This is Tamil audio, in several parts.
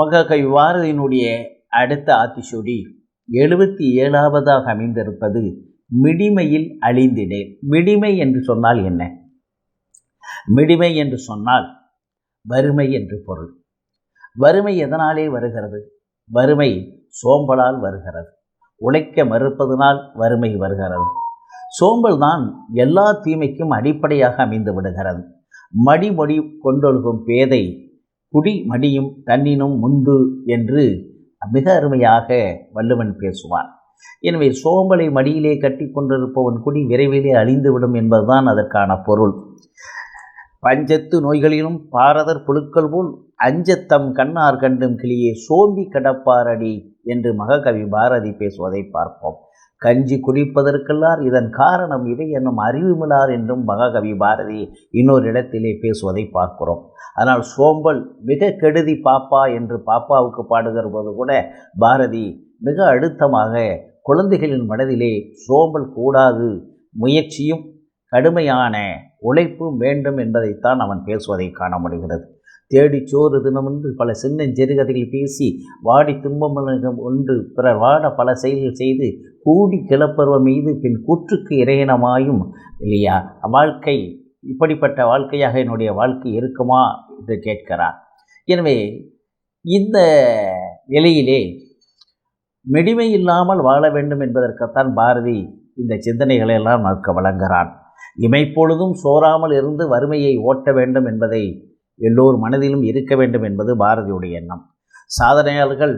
மகாகவி பாரதியினுடைய அடுத்த ஆத்திசூடி எழுபத்தி ஏழாவதாக அமைந்திருப்பது மிடிமையில் அழிந்திடேன். மிடிமை என்று சொன்னால் என்ன? மிடிமை என்று சொன்னால் வறுமை என்று பொருள். வறுமை எதனாலே வருகிறது? வறுமை சோம்பலால் வருகிறது. உழைக்க மறுப்பதனால் வறுமை வருகிறது. சோம்பல் தான் எல்லா தீமைக்கும் அடிப்படையாக அமைந்து விடுகிறது. மடிமொழி கொண்டொழுகும் பேதை குடி மடியும் தன்னினும் முந்து என்று மிக அருமையாக வள்ளுவன் பேசுவான். எனவே சோம்பலை மடியிலே கட்டி கொண்டிருப்பவன் குடி விரைவிலே அழிந்துவிடும் என்பதுதான் அதற்கான பொருள். பஞ்சத்து நோய்களிலும் பாரதர் புழுக்கள் போல் அஞ்சத்தம் கண்ணார் கண்டும் கிளியே சோம்பி கடப்பாரடி என்று மகாகவி பாரதி பேசுவதை பார்ப்போம். கஞ்சி குடிப்பதற்கெல்லாம் இதன் காரணம் இவை என்னும் அறிவுமிலார் என்றும் மகாகவி பாரதி இன்னொரு இடத்திலே பேசுவதை பார்க்கிறோம். ஆனால் சோம்பல் மிக கெடுதி பாப்பா என்று பாப்பாவுக்கு பாடுகிற போது கூட பாரதி மிக அழுத்தமாக குழந்தைகளின் மனதிலே சோம்பல் கூடாது முயற்சியும் கடுமையான உழைப்பும் வேண்டும் என்பதைத்தான் அவன் பேசுவதை காண முடிகிறது. தேடி சோறு தினமென்று பல சின்னஞ்சிறுகதைகள் பேசி வாடி துன்பம் ஒன்று பிற வாட பல செயல்கள் செய்து கூடி கிளப்பருவம் மீது பின் கூற்றுக்கு இறையனமாயும் இல்லையா? வாழ்க்கை இப்படிப்பட்ட வாழ்க்கையாக என்னுடைய வாழ்க்கை இருக்குமா என்று கேட்கிறார் எனவே இந்த நிலையிலே மெடிமை இல்லாமல் வாழ வேண்டும் என்பதற்குத்தான் பாரதி இந்த சிந்தனைகளை எல்லாம் நமக்கு வழங்குகிறான். இமைப்பொழுதும் சோறாமல் இருந்து வறுமையை ஓட்ட வேண்டும் என்பதை எல்லோர் மனதிலும் இருக்க வேண்டும் என்பது பாரதியுடைய எண்ணம். சாதனையாளர்கள்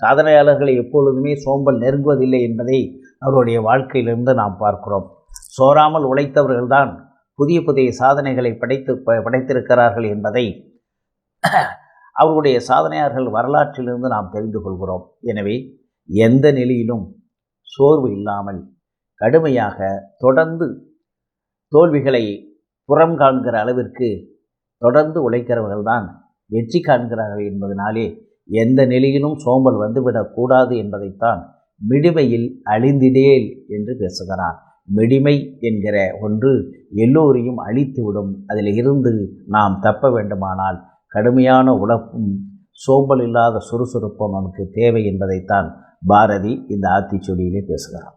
சாதனையாளர்களை எப்பொழுதுமே சோம்பல் நெருங்குவதில்லை என்பதை அவருடைய வாழ்க்கையிலிருந்து நாம் பார்க்கிறோம். சோறாமல் உழைத்தவர்கள்தான் புதிய புதிய சாதனைகளை படைத்து படைத்திருக்கிறார்கள் என்பதை அவருடைய சாதனையாளர்கள் வரலாற்றிலிருந்து நாம் தெரிந்து கொள்கிறோம். எனவே எந்த நிலையிலும் சோர்வு இல்லாமல் கடுமையாக தொடர்ந்து தோல்விகளை புறம் காண்கிற அளவிற்கு தொடர்ந்து உழைக்கிறவர்கள்தான் வெற்றி காண்கிறார்கள் என்பதனாலே எந்த நிலையிலும் சோம்பல் வந்துவிடக்கூடாது என்பதைத்தான் மிடிமையில் அழிந்திடேல் என்று பேசுகிறார் மிடிமை என்கிற ஒன்று எல்லோரையும் அழித்துவிடும். அதில் இருந்து நாம் தப்ப வேண்டுமானால் கடுமையான உழைப்பும் சோம்பல் இல்லாத சுறுசுறுப்பும் நமக்கு தேவை என்பதைத்தான் பாரதி இந்த ஆத்திச்சொடியிலே பேசுகிறார்